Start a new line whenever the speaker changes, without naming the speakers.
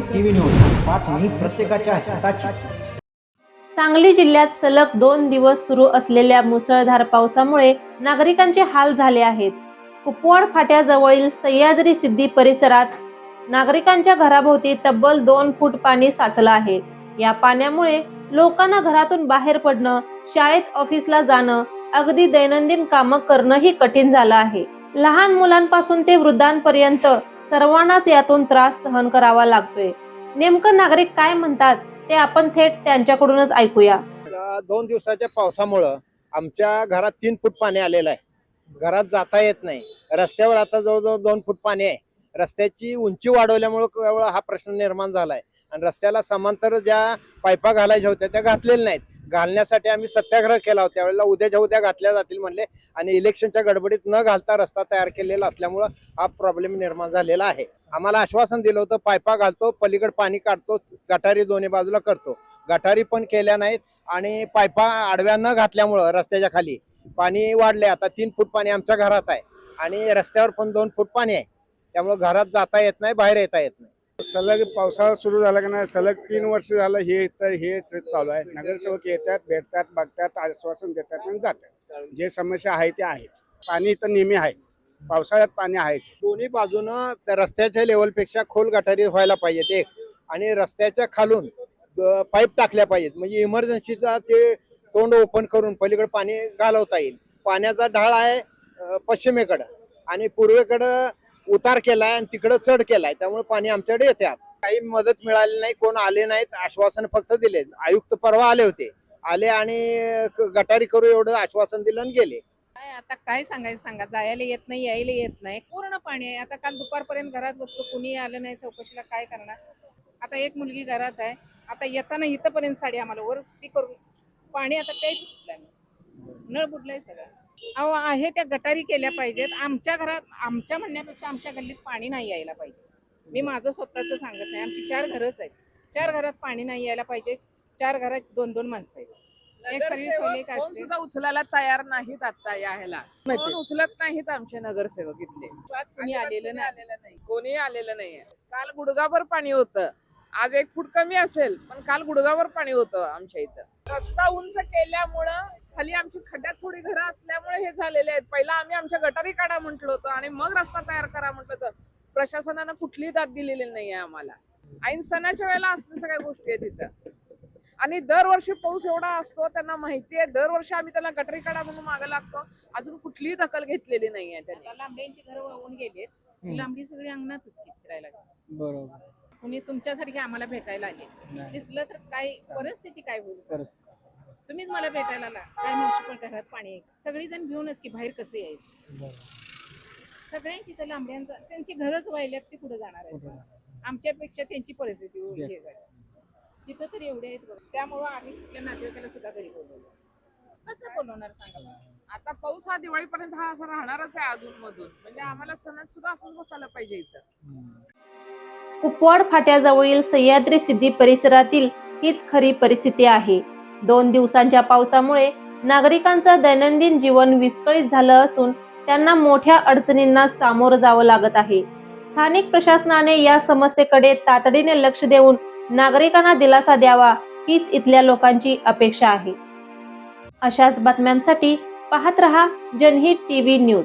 TV news बातमी प्रत्येकाच्या हिताची.
सांगली जिल्ह्यात सलग दोन दिवस सुरू असलेल्या मुसळधार पावसामुळे नागरिकांचे हाल झाले आहेत. कुपवाड फाट्याजवळील सह्याद्री सिद्धी परिसरात नागरिकांच्या घराभोवती तब्बल दोन फूट पाणी साचलं आहे. या पाण्यामुळे लोकांना घरातून बाहेर पडणं शाळेत ऑफिसला जाणं अगदी दैनंदिन कामं करणंही कठीण झालं आहे. लहान मुलांपासून ते वृद्धांपर्यंत सर्वांनाच यातून त्रास सहन करावा लागतोय. नेमकं नागरिक काय म्हणतात ते आपण थेट त्यांच्याकडूनच ऐकूया.
दोन दिवसाच्या पावसामुळं आमच्या घरात तीन फूट पाणी आलेलं आहे. घरात जाता येत नाही. रस्त्यावर आता जवळजवळ दोन फूट पाणी आहे. रस्त्याची उंची वाढवल्यामुळं केवळ हा प्रश्न निर्माण झालाय. आणि रस्त्याला समांतर ज्या पायपा घालायच्या होत्या त्या घातलेल्या नाहीत. घालण्यासाठी आम्ही सत्याग्रह केला होता. त्यावेळेला उद्याच्या उद्या घातल्या जातील म्हणले आणि इलेक्शनच्या गडबडीत न घालता रस्ता तयार केलेला असल्यामुळं हा प्रॉब्लेम निर्माण झालेला आहे. आम्हाला आश्वासन दिलं होतं पायपा घालतो पलीकड पाणी काढतो गटारी दोन्ही बाजूला करतो. गटारी पण केल्या नाहीत आणि पायपा आडव्या न घातल्यामुळं रस्त्याच्या खाली. पाणी वाढले आता तीन फूट पाणी आमच्या घरात आहे. आणि रस्त्यावर पण दोन फूट पाणी आहे. त्यामुळे घरात जाता येत नाही बाहेर येता येत नाही.
सलग पावसाळा सुरू झाला की नाही सलग तीन वर्ष झालं हे तर हेच चालू आहे. नगरसेवक येतात भेटतात बघतात आश्वासन देतात आणि जातात. जे समस्या आहे ते आहेच. पाणी इथं नेहमी आहेच. पावसाळ्यात पाणी आहेच.
दोन्ही बाजूनं त्या रस्त्याच्या लेवलपेक्षा खोल गटारी व्हायला पाहिजेत एक. आणि रस्त्याच्या खालून पाईप टाकल्या पाहिजेत. म्हणजे इमर्जन्सीचा ते तोंड ओपन करून पलीकडे पाणी घालवता येईल. पाण्याचा ढाळ आहे पश्चिमेकडं. आणि पूर्वेकडं उतार केलाय आणि तिकडं चढ केलाय त्यामुळे पाणी आमच्याकडे येते काही मदत मिळाली नाही कोण आले नाहीत आश्वासन फक्त दिले. आयुक्त परवा आले होते. आले आणि गटारी करू एवढं आश्वासन दिलं आणि गेले.
काय आता काय सांगायचं सांगा? जायला येत नाही यायला येत नाही. पूर्ण पाणी आहे. आता काल दुपारपर्यंत घरात बसतो कुणी आलं नाही चौकशीला काय करणार? आता एक मुलगी घरात आहे. आता येताना इथंपर्यंत साडी आम्हाला वर ती करून पाणी आता प्यायचं कुठलं नळ बुडलाय सगळं. अहो आहे त्या गटारी केल्या पाहिजेत. आमच्या घरात आमच्या म्हणण्यापेक्षा आमच्या गल्लीत पाणी नाही यायला पाहिजे. मी माझं स्वतःचं सांगत नाही. आमची चार घरच आहेत. चार घरात पाणी नाही यायला पाहिजे. चार घरात दोन दोन माणसं आहेत. एक सर्व्हिस वाले एक
कोण
असते.
सुद्धा उचलायला तयार नाहीत आता या ह्याला कोण. उचलत नाहीत आमचे नगरसेवक इथले.
कुणी आलेलं नाही
आलेलं नाही. कोणी आलेलं नाहीये. काल गुडगाभर पाणी होतं. आज एक फूट कमी असेल पण काल गुडगाभर पाणी होतं आमच्या इथं. रस्ता उंच केल्यामुळं खाली आमची खड्ड्यात थोडी घरं असल्यामुळे हे झालेले आहेत. पहिला आम्ही आमच्या गटारी काढा म्हटलं होतं आणि मग रस्ता तयार करा म्हटलं तर प्रशासनानं कुठलीही दाद दिलेली नाहीये आम्हाला. ऐन सणाच्या वेळेला असल्या सगळ्या गोष्टी आहेत इथं. आणि दरवर्षी पाऊस एवढा असतो त्यांना माहिती आहे. दरवर्षी आम्ही त्यांना गटरी काढा म्हणून मागे लागतो. अजून कुठलीही दखल घेतलेली नाहीये त्यांनी.
आता लांबड्यांची घरं वाहून गेलेत ती लांबडी सगळी अंगणातच फिरायला. लागली.
बरोबर.
कुणी तुमच्यासारखे आम्हाला भेटायला आले. दिसलं तर काय परिस्थिती काय होईल? तुम्हीच मला भेटायला आला. काय पण घरात पाणी सगळी जण घेऊनच की बाहेर कसं यायचं? सगळ्यांची तर लांबड्यांचा त्यांची घरच वाहिल्यात ते कुठं जाणार आहे आमच्यापेक्षा त्यांची परिस्थिती हे झाली. तिथं तर एवढे आहेत बघ. त्यामुळं आम्ही कुठल्या नातेवाईकाला सुद्धा घरी बोलवलं कसं बोलवणार सांगा?
आता पाऊस हा दिवाळीपर्यंत हा असा राहणारच आहे अधून मधून म्हणजे आम्हाला सणात सुद्धा असंच बसायला पाहिजे इथं.
कुपवाड फाट्याजवळील सह्याद्री सिद्धी परिसरातील हीच खरी परिस्थिती आहे. दोन दिवसांच्या पावसामुळे नागरिकांचं दैनंदिन जीवन विस्कळीत झालं असून त्यांना मोठ्या अडचणींना सामोरं जावं लागत आहे. स्थानिक प्रशासनाने या समस्येकडे तातडीने लक्ष देऊन नागरिकांना दिलासा द्यावा हीच इथल्या लोकांची अपेक्षा आहे. अशाच बातम्यांसाठी पाहत रहा Janhit TV news.